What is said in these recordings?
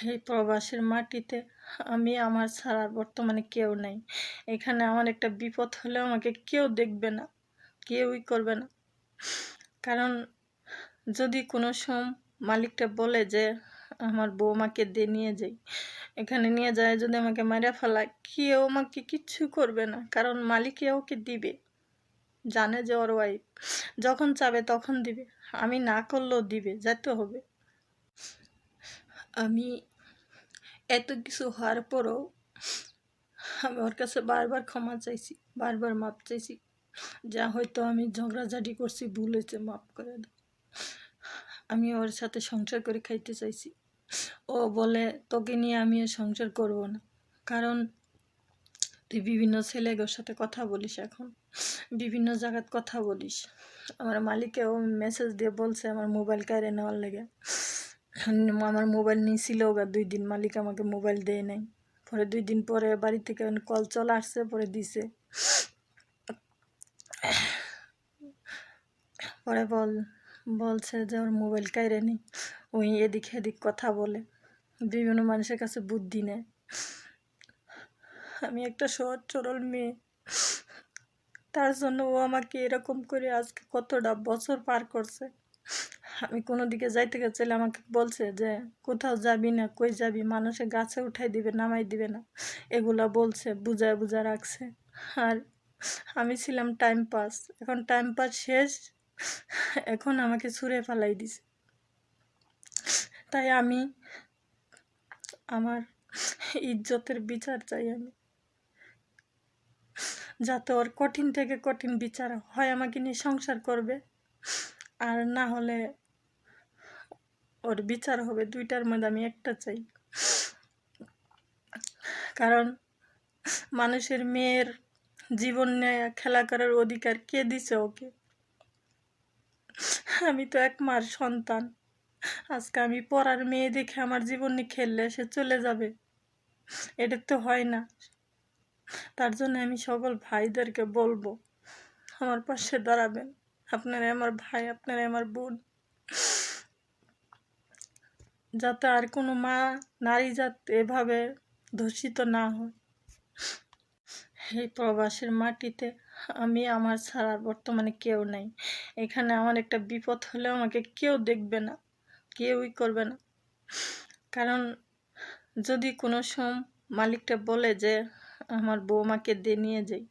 এই প্রবাসের মাটিতে আমি আমার ছাড়া বর্তমানে কেউ নাই। এখানে আমার একটা বিপদ হলে আমাকে কেউ দেখবে না, কেউই করবে না। কারণ যদি কোনো সম মালিকটা বলে যে, আমার বৌমাকে দিয়ে নিয়ে যাই। এখানে নিয়ে যায়, যদি আমাকে মারা ফেলা কেউ আমাকে কিচ্ছু করবে না। কারণ মালিকই ওকে দিবে, জানে যে ওর ওয়াইফ যখন চাবে তখন দিবে, আমি না করলেও দিবে যেতে হবে। আমি এত কিছু হওয়ার পরও আমি ওর কাছে বারবার ক্ষমা চাইছি, বারবার মাপ চাইছি। যা হয়তো আমি ঝগড়াঝাটি করছি, ভুল হয়েছে, মাপ করে দাও। আমি ওর সাথে সংসার করে খাইতে চাইছি। ও বলে, তোকে নিয়ে আমি সংসার করব না। কারণ তুই বিভিন্ন ছেলেগুলোর সাথে কথা বলিস এখন। বিভিন্ন জায়গাত কথা বলিস। আমার মালিকে ও মেসেজ দিয়ে বলছে আমার মোবাইল কায়রে নেওয়ার লেগে। আমার মোবাইল নিয়েছিল ওগা দুই দিন মালিক আমাকে মোবাইল দেয় নাই। পরে দুই দিন পরে বাড়ি থেকে কল চলে আসছে, পরে দিছে। পরে বল, বলছে যে ওর মোবাইল কাইরে নি। ওই এদিক এদিক কথা বলে। বিভিন্ন মানুষের কাছে বুদ্ধি নেয়। আমি একটা সহজ সরল মেয়ে। তার জন্য ও আমাকে এরকম করে আজকে কতটা বছর পার করছে। আমি কোনো দিকে যাইতে গেছিলে আমাকে বলছে যে, কোথাও যাবি না, কই যাবি? মানুষে গাছে উঠাই দিবে, নামাই দিবে না। এগুলা বলছে, বুঝায় বুঝা রাখছে। আর আমি ছিলাম টাইম পাস এখন টাইম পাস শেষ। এখন আমাকে ছুঁড়ে ফেলাই দিছে। তাই আমি আমার ইজ্জতের বিচার চাই আমি। যাতে ওর কঠিন থেকে কঠিন বিচার হয়, আমাকে নিয়ে সংসার করবে। আর না হলে ওর বিচার হবে, দুইটার মধ্যে আমি একটা চাই। কারণ মানুষের মেয়ের জীবন নেয় খেলা করার অধিকার কে দিছে ওকে? আমি তো এক মার সন্তান। আজকে আমি পড়ার মেয়ে দেখে আমার জীবন নিয়ে খেললে সে চলে যাবে। এটা তো হয় না। তার জন্য আমি সকল ভাইদেরকে বলব, আমার পাশে দাঁড়াবেন। আপনারা আমার ভাই আপনারা আমার বোন। যাতে আর কোনো মা, নারী জাত এভাবে ধর্ষিত না হয়। এই প্রবাসের মাটিতে আমি, আমার ছাড়া বর্তমানে কেউ নাই। এখানে আমার একটা বিপদ হলে আমাকে কেউ দেখবে না, কেউই করবে না। কারণ যদি কোনো সম মালিকটা বলে যে, আমার বৌমাকে দিয়ে নিয়ে যাই।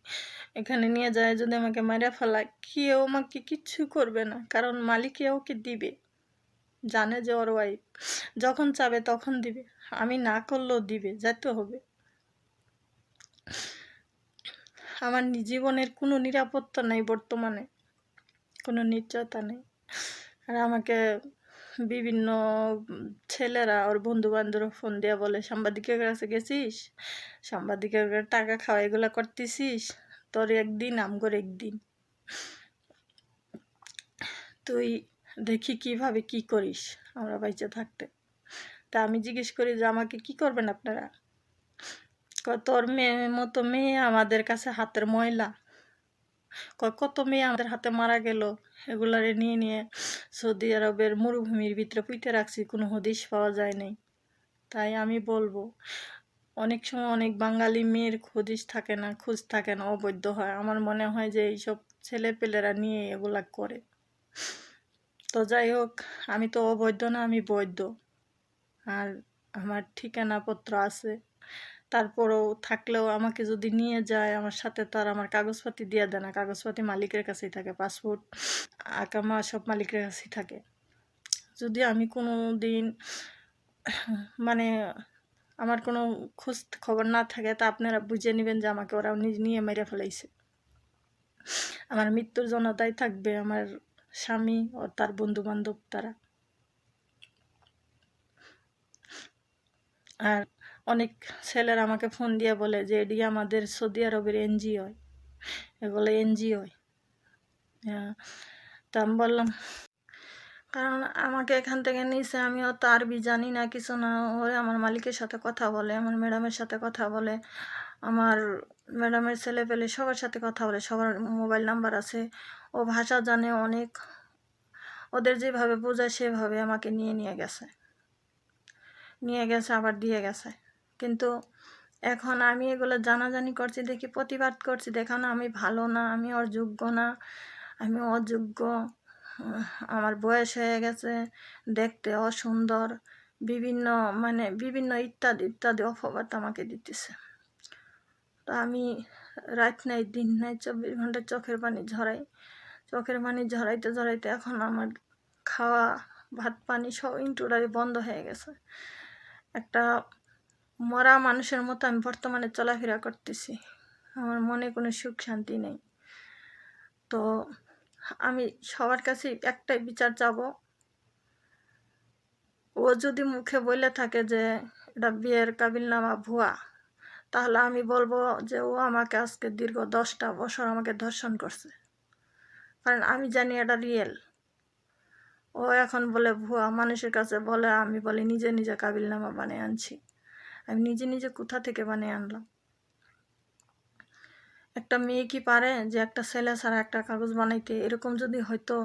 এখানে নিয়ে যায়, যদি আমাকে মারা ফেলায়, কেউ আমাকে কিচ্ছু করবে না। কারণ মালিকই ওকে দিবে। জানে যে ওর ওয়াইফ যখন চাবে তখন দিবে। আমি না করলেও দিবে যেতে হবে। আমার জীবনের কোনো নিরাপত্তা নেই বর্তমানে। কোনো নিশ্চয়তা নেই। আর আমাকে বিভিন্ন ছেলেরা ওর বন্ধু বান্ধব ফোন দিয়ে বলে, সাংবাদিকের কাছে গেছিস? সাংবাদিকের টাকা খাওয়া এগুলো করতেছিস? তোর একদিন আমগর একদিন। তুই দেখি কীভাবে কি করিস আমরা বাইচে থাকতে। তা আমি জিজ্ঞেস করি যে, আমাকে কি করবেন আপনারা? তোর মেয়ে মতো মেয়ে আমাদের কাছে হাতের ময়লা। কত মেয়ে আমাদের হাতে মারা গেল, এগুলারে নিয়ে নিয়ে সৌদি আরবের মরুভূমির ভিতরে পুঁতে রাখছি, কোনো হদিশ পাওয়া যায় নাই। তাই আমি বলব, অনেক সময় অনেক বাঙালি মেয়ের হদিশ থাকে না, খোঁজ থাকে না, অবৈধ হয়। আমার মনে হয় যে এইসব ছেলেপেলেরা নিয়ে এগুলা করে। তো যাই হোক, আমি তো অবৈধ না, আমি বৈধ। আর আমার ঠিকানাপত্র আছে। তারপরেও থাকলেও আমাকে যদি নিয়ে যায়, আমার সাথে তার আমার কাগজপাতি দিয়ে দেয় না। কাগজপাতি মালিকের কাছেই থাকে, পাসপোর্ট আকামা সব মালিকের কাছেই থাকে। যদি আমি কোনো দিন মানে আমার কোনো খোঁজ খবর না থাকে, তা আপনারা বুঝে নেবেন যে আমাকে ওরা নিজ- নিয়ে মেরে ফেলাইছে। আমার মৃত্যুর দায় থাকবে, আমার স্বামী ও তার বন্ধু বান্ধব তারা। আর অনেক ছেলেরা আমাকে ফোন দিয়ে বলে যে এটি আমাদের সৌদি আরবের এনজিও এগুলো এনজিও হ্যাঁ তা আমি বললাম, কারণ আমাকে এখান থেকে নিছে, আমিও তো আরবি জানি না, কিছু না। ওরে আমার মালিকের সাথে কথা বলে, আমার ম্যাডামের সাথে কথা বলে, আমার ম্যাডামের ছেলে পেলে সবার সাথে কথা বলে, সবার মোবাইল নাম্বার আছে। ও ভাষা জানে অনেক। ওদের যেভাবে বোঝায়, সেভাবে আমাকে নিয়ে নিয়ে গেছে। নিয়ে গেছে, আবার দিয়ে গেছে। কিন্তু এখন আমি এগুলো জানাজানি করছি, দেখি প্রতিবাদ করছি। দেখানো আমি ভালো না, আমি ওর যোগ্য না, আমি অযোগ্য। আমার বয়স হয়ে গেছে, দেখতে অসুন্দর। বিভিন্ন মানে বিভিন্ন ইত্যাদি ইত্যাদি অপবাদ আমাকে দিতেছে। তো আমি রাত নাই, দিন নাই চব্বিশ ঘণ্টা চোখের পানি ঝরাই। চোখের পানি ঝরাইতে ঝরাইতে এখন আমার খাওয়া, ভাত, পানি সব ইন্টুরাই বন্ধ হয়ে গেছে। একটা মরা মানুষের মতো আমি বর্তমানে চলাফেরা করতেছি। আমার মনে কোনো সুখ শান্তি নেই। তো আমি সবার কাছে একটাই বিচার চাবো, ও যদি মুখে বলে থাকে যে এটা বিয়ের কাবিল নামা ভুয়া তাহলে আমি বলব যে ও আমাকে আজকে দীর্ঘ দশটা বছর আমাকে ধর্ষণ করছে। কারণ আমি জানি এটা রিয়েল ও এখন বলে, ভুয়া, মানুষের কাছে বলে, আমি বলি, নিজে নিজে কাবিলনামা বানিয়ে আনছি। আমি নিজে নিজে কোথা থেকে বানিয়ে আনলাম? একটা মেয়ে কি পারে যে একটা ছেলে ছাড়া একটা কাগজ বানাইতে? এরকম যদি হয়তো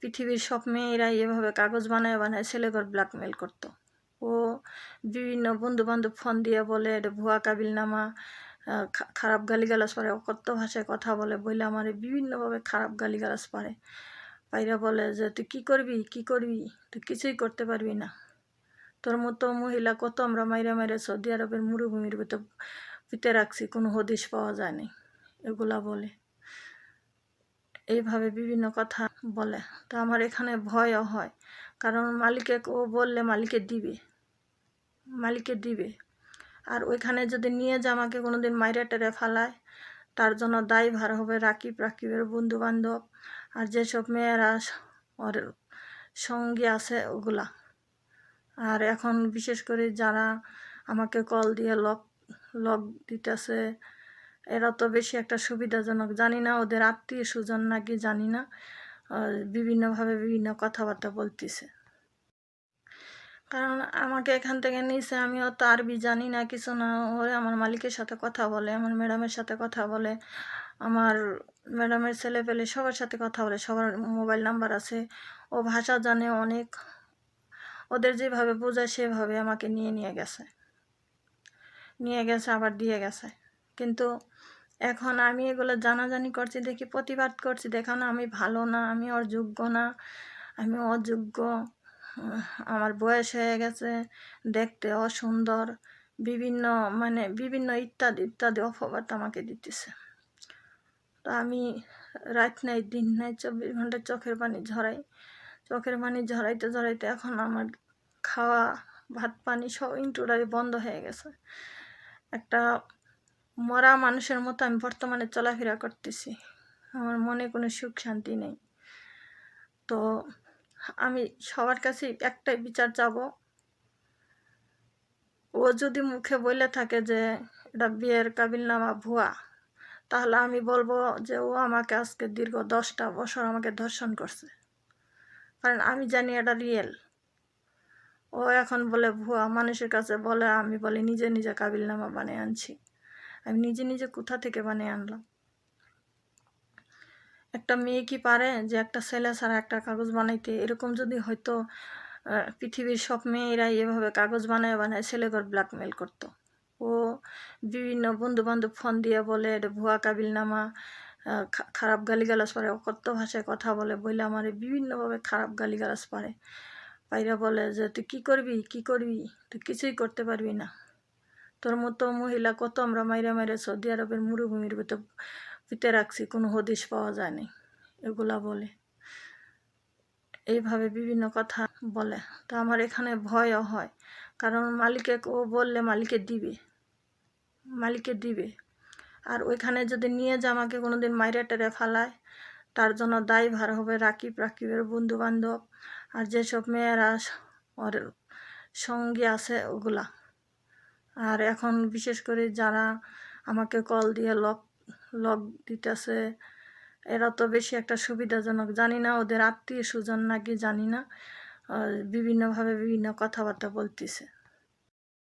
পৃথিবীর সব মেয়েরাই এভাবে কাগজ বানায় বানায় ছেলেঘর ব্ল্যাকমেল করতো। ও বিভিন্ন বন্ধু বান্ধব ফোন দিয়ে বলে, এটা ভুয়া কাবিলনামা খারাপ গালিগালাজ পারে, অকথ্য ভাষায় কথা বলে। বলে আমার বিভিন্নভাবে খারাপ গালিগালাজ পারে। পাইরা বলে যে, তুই কি করবি? কি করবি? তুই কিছুই করতে পারবি না। তোর মতো মহিলা কত আমরা মাইরা মাইরা সৌদি আরবের মরুভূমির ভিতর পিতে রাখছি, কোনো হদিশ পাওয়া যায় যায়নি এগুলা বলে। এইভাবে বিভিন্ন কথা বলে। তো আমার এখানে ভয়ও হয়। কারণ মালিকে ও বললে মালিকে দিবে। মালিকে দিবে। আর ওইখানে যদি নিয়ে যা আমাকে কোনো দিন মাইরা টেরে ফালায়, তার জন্য দায়ী ভার হবে রাকিব। রাকিবের বন্ধু বান্ধব আর যেসব মেয়েরা ওর সঙ্গী আছে ওগুলা। আর এখন বিশেষ করে যারা আমাকে কল দিয়ে লক লক দিতেছে, এরা তো বেশি একটা সুবিধাজনক। জানি না ওদের আত্মীয় স্বজন নাকি জানি না। বিভিন্নভাবে বিভিন্ন কথাবার্তা বলতেছে। কারণ আমাকে এখান থেকে নিয়েছে আমিও তো আরবি জানি না, কিছু না, ওরে আমার মালিকের সাথে কথা বলে, আমার ম্যাডামের সাথে কথা বলে, আমার ম্যাডামের ছেলে পেলে সবার সাথে কথা বলে, সবার মোবাইল নাম্বার আছে, ও ভাষা জানে অনেক, ওদের যেভাবে বোঝায় সেভাবে আমাকে নিয়ে নিয়ে গেছে। নিয়ে গেছে, আবার দিয়ে গেছে। কিন্তু এখন আমি এগুলো জানাজানি করছি, দেখি প্রতিবাদ করছি। দেখানো আমি ভালো না, আমি ওর যোগ্য না, আমি অযোগ্য। আমার বয়স হয়ে গেছে, দেখতে অসুন্দর। বিভিন্ন মানে বিভিন্ন ইত্যাদি ইত্যাদি অপবাদ আমাকে দিতেছে। তো আমি রাত নাই, দিন নাই, চব্বিশ ঘণ্টা চোখের পানি ঝরাই। চোখের পানি ঝরাইতে ঝরাইতে এখন আমার খাওয়া, ভাত, পানি সব ইন্টুরাই বন্ধ হয়ে গেছে। একটা মরা মানুষের মতো আমি বর্তমানে চলাফেরা করতেছি। আমার মনে কোনো সুখ শান্তি নেই। তো আমি সবার কাছে একটাই বিচার চাবো। ও যদি মুখে বলে থাকে যে এটা বিয়ের কাবিলনামা ভুয়া, তাহলে আমি বলব যে ও আমাকে আজকে দীর্ঘ দশটা বছর আমাকে ধর্ষণ করছে। কারণ আমি জানি এটা রিয়েল। ও এখন বলে ভুয়া, মানুষের কাছে বলে আমি বলি নিজে নিজে কাবিলনামা বানিয়ে আনছি। আমি নিজে নিজে কোথা থেকে বানিয়ে আনলাম? একটা মেয়ে কি পারে যে একটা ছেলে ছাড়া একটা কাগজ বানাইতে? এরকম যদি হয়তো পৃথিবীর সব মেয়েরাই এভাবে কাগজ বানায় বানায় ছেলেঘর ব্ল্যাকমেল করতো। ও বিভিন্ন বন্ধু বান্ধব ফোন দিয়ে বলে ভুয়া কাবিলনামা খারাপ গালিগালাজ পারে। অকথ্য ভাষায় কথা বলে বলে আমার বিভিন্নভাবে খারাপ গালিগালাজ পারে। পাইরা বলে যে, তুই কী করবি? কী করবি? তুই কিছুই করতে পারবি না। তোর মতো মহিলা কত আমরা মাইরা মাইরা সৌদি আরবের মরুভূমির ভিতর পিতে রাখছি, কোনো হদিশ পাওয়া যায়নি এগুলা বলে। এইভাবে বিভিন্ন কথা বলে। তো আমার এখানে ভয়ও হয়। কারণ মালিকে ও বললে মালিকে দিবে। মালিকে দিবে। আর ওইখানে যদি নিয়ে যা আমাকে কোনো দিন মাইরা টেরে ফালায়, তার জন্য দায় ভার হবে রাকিব, রাকিবের বন্ধু বান্ধব আর যেসব মেয়েরা ওর সঙ্গী আছে ওগুলা। আর এখন বিশেষ করে যারা আমাকে কল দিয়ে লক লক দিতেছে, এরা তো বেশি একটা সুবিধাজনক। জানি না ওদের আত্মীয় স্বজন নাকি জানি না বিভিন্নভাবে বিভিন্ন কথাবার্তা বলতেছে।